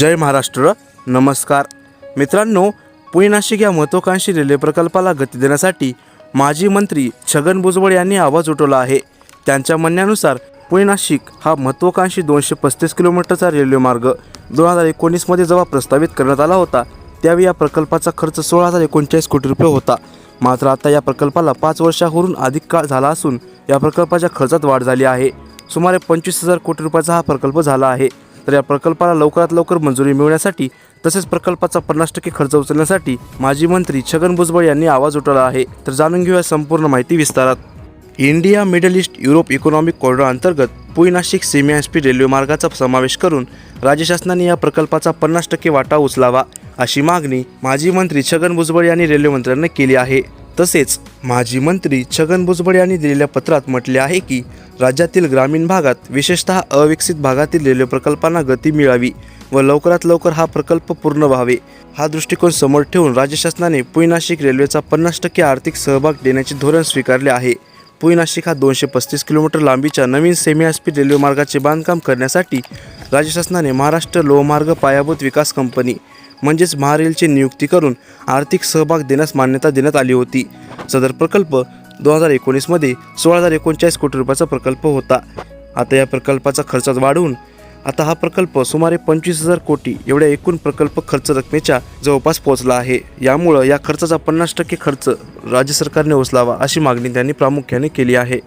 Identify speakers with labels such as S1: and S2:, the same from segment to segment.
S1: जय महाराष्ट्र नमस्कार. मित्रांनो पुणे नाशिक या महत्त्वाकांक्षी रेल्वे प्रकल्पाला गती देण्यासाठी माजी मंत्री छगन भुजबळ यांनी आवाज उठवला आहे. त्यांच्या म्हणण्यानुसार पुणे नाशिक हा महत्त्वाकांक्षी दोनशे पस्तीस किलोमीटरचा रेल्वे मार्ग दोन हजार एकोणीसमध्ये जेव्हा प्रस्तावित करण्यात आला होता त्यावेळी या प्रकल्पाचा खर्च सोळा हजार एकोणचाळीस कोटी रुपये होता. मात्र आता या प्रकल्पाला पाच वर्षाहून अधिक काळ झाला असून या प्रकल्पाच्या खर्चात वाढ झाली आहे. सुमारे पंचवीस हजार कोटी रुपयाचा हा प्रकल्प झाला आहे. तर या प्रकल्पाला लवकरात लवकर मंजुरी मिळवण्यासाठी तसेच प्रकल्पाचा पन्नास टक्के खर्च उचलण्यासाठी माजी मंत्री छगन भुजबळ यांनी आवाज उठवला आहे. तर जाणून घेऊया संपूर्ण माहिती विस्तारात. India middle east Europe economic corridor अंतर्गत पुणे नाशिक सेमी पी रेल्वे मार्गाचा समावेश करून राज्य शासनाने या प्रकल्पाचा पन्नास टक्के वाटा उचलावा अशी मागणी माजी मंत्री छगन भुजबळ यांनी रेल्वेमंत्र्यांना केली आहे. तसेच माजी मंत्री छगन भुजबळ यांनी दिलेल्या पत्रात म्हटले आहे की राज्यातील ग्रामीण भागात विशेषतः अविकसित भागातील रेल्वे प्रकल्पांना गती मिळावी व लवकरात लवकर हा प्रकल्प पूर्ण व्हावे. हा दृष्टिकोन समोर ठेवून राज्य शासनाने पुणे नाशिक रेल्वेचा पन्नास टक्के आर्थिक सहभाग देण्याचे धोरण स्वीकारले आहे. पुणे नाशिक हा दोनशे पस्तीस किलोमीटर लांबीच्या नवीन सेमी हायस्पीड रेल्वे मार्गाचे बांधकाम करण्यासाठी राज्य शासनाने महाराष्ट्र लोहमार्ग पायाभूत विकास कंपनी म्हणजेच महारेलची नियुक्ती करून आर्थिक सहभाग देण्यास मान्यता देण्यात आली होती. सदर प्रकल्प दोन हजार एकोणीसमध्ये सोळा हजार एकोणचाळीस कोटी रुपयाचा प्रकल्प होता. आता या प्रकल्पाचा खर्च वाढवून आता हा प्रकल्प सुमारे पंचवीस हजार कोटी एवढ्या एकूण प्रकल्प खर्च रकमेच्या जवळपास पोहोचला आहे. यामुळं या खर्चाचा पन्नास टक्के खर्च राज्य सरकारने उचलावा अशी मागणी त्यांनी प्रामुख्याने केली आहे.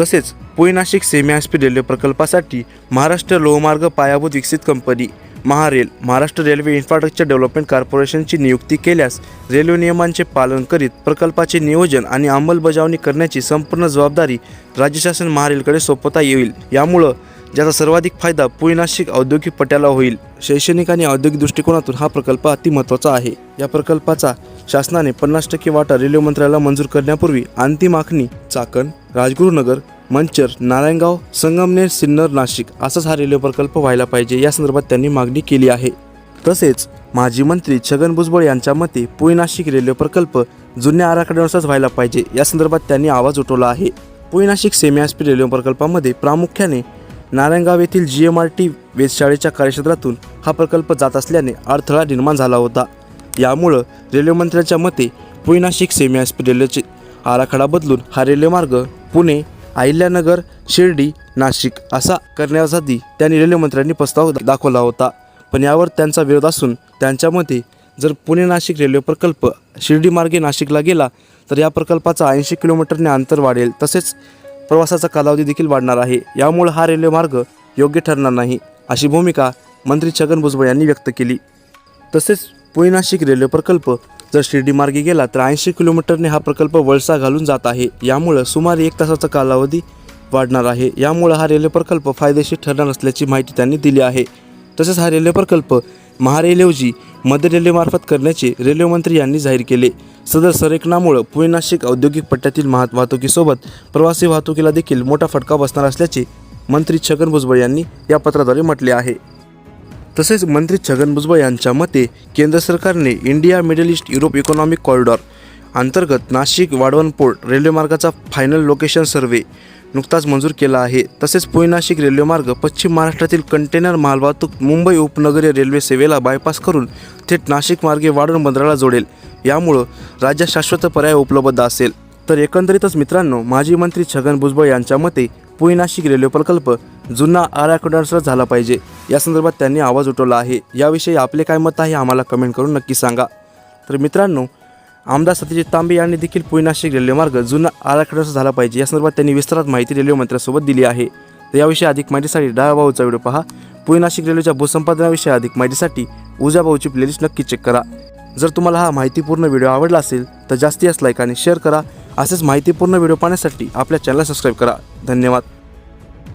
S1: तसेच Pune Nashik semi high speed railway प्रकल्पासाठी महाराष्ट्र लोहमार्ग पायाभूत विकसित company MahaRail Maharashtra railway infrastructure development कॉर्पोरेशनची नियुक्ती केल्यास रेल्वे नियमांचे पालन करीत प्रकल्पाचे नियोजन आणि अंमलबजावणी करण्याची संपूर्ण जबाबदारी राज्य शासन महारेलकडे सोपवता येईल. यामुळं ज्याचा सर्वाधिक फायदा पुणे नाशिक औद्योगिक पट्याला होईल. शैक्षणिक आणि औद्योगिक दृष्टिकोनातून हा प्रकल्प अतिमहत्त्वाचा आहे. या प्रकल्पाचा शासनाने पन्नास टक्के वाटा रेल्वे मंत्र्याला मंजूर करण्यापूर्वी अंतिम आखणी चाकण राजगुरुनगर मंचर नारायणगाव संगमनेर सिन्नर नाशिक असाच हा रेल्वे प्रकल्प व्हायला पाहिजे. या संदर्भात त्यांनी मागणी केली आहे. तसेच माजी मंत्री छगन भुजबळ यांच्या मते पुणे नाशिक रेल्वे प्रकल्प जुन्या आराखड्यानुसारच व्हायला पाहिजे. या संदर्भात त्यांनी आवाज उठवला आहे. Pune Nashik semi high speed railway प्रकल्पामध्ये प्रामुख्याने नारायणगाव येथील जी एम आर टी वेधशाळेच्या कार्यक्षेत्रातून हा प्रकल्प जात असल्याने अडथळा निर्माण झाला होता. यामुळं रेल्वेमंत्र्यांच्या मते पुणे नाशिक सेमी आस्पीड रेल्वेचे आराखडा बदलून हा रेल्वेमार्ग पुणे अहिल्यानगर शिर्डी नाशिक असा करण्यासाठी त्यांनी रेल्वे मंत्र्यांनी प्रस्ताव दाखवला होता. पण यावर त्यांचा विरोध असून त्यांच्यामध्ये जर पुणे नाशिक रेल्वे प्रकल्प शिर्डी मार्गे नाशिकला गेला तर या प्रकल्पाचा ऐंशी किलोमीटरने अंतर वाढेल. तसेच प्रवासाचा कालावधी देखील वाढणार आहे. यामुळे हा रेल्वे मार्ग योग्य ठरणार नाही अशी भूमिका मंत्री छगन भुजबळ यांनी व्यक्त केली. तसेच पुणे नाशिक रेल्वे प्रकल्प. जर शिर्डी मार्गे गेला तर ऐंशी किलोमीटरने हा प्रकल्प वळसा घालून जात आहे. यामुळं सुमारे एक तासाचा कालावधी वाढणार आहे. यामुळं हा रेल्वे प्रकल्प फायदेशीर ठरणार असल्याची माहिती त्यांनी दिली आहे. तसेच हा रेल्वे प्रकल्प महारेलऐवजी मध्य रेल्वेमार्फत करण्याचे रेल्वेमंत्री यांनी जाहीर केले. सदर संरेखनामुळं पुणे नाशिक औद्योगिक पट्ट्यातील महा वाहतुकीसोबत प्रवासी वाहतुकीला देखील मोठा फटका बसणार असल्याचे मंत्री छगन भुजबळ यांनी या पत्राद्वारे म्हटले आहे. तसेच मंत्री छगन भुजबळ यांच्या मते केंद्र सरकारने India middle east Europe economic corridor अंतर्गत नाशिक वाढवण पोर्ट रेल्वेमार्गाचा फायनल लोकेशन सर्व्हे नुकताच मंजूर केला आहे. तसेच पुणे नाशिक रेल्वेमार्ग पश्चिम महाराष्ट्रातील कंटेनर मालवाहतूक मुंबई उपनगरीय रेल्वे सेवेला बायपास करून थेट नाशिक मार्गे वाढवण बंदराला जोडेल. यामुळं राज्यात शाश्वत पर्याय उपलब्ध असेल. तर एकंदरीतच मित्रांनो माजी मंत्री छगन भुजबळ यांच्या मते पुणे नाशिक रेल्वे प्रकल्प जुना आराखड्यानुसार झाला पाहिजे. या संदर्भात त्यांनी आवाज उठवला आहे. याविषयी आपले काय मत आहे आम्हाला कमेंट करून नक्की सांगा. तर मित्रांनो आमदार सत्यजित तांबे यांनी देखील पुणे नाशिक रेल्वेमार्ग जुना आराखड्यानुसार झाला पाहिजे. या संदर्भात त्यांनी विस्तारात माहिती रेल्वे मंत्र्यासोबत दिली आहे. तर याविषयी अधिक माहितीसाठी डाव्या भाऊचा व्हिडिओ पहा. पुणे नाशिक रेल्वेच्या भूसंपादनाविषयी अधिक माहितीसाठी उजा भाऊची प्लेलिस्ट नक्की चेक करा. जर तुम्हाला हा माहितीपूर्ण व्हिडिओ आवडला असेल तर जास्तीत जास्त लाईक आणि शेअर करा. असेच माहितीपूर्ण व्हिडिओ पाहण्यासाठी आपल्या चॅनलला सबस्क्राईब करा. धन्यवाद.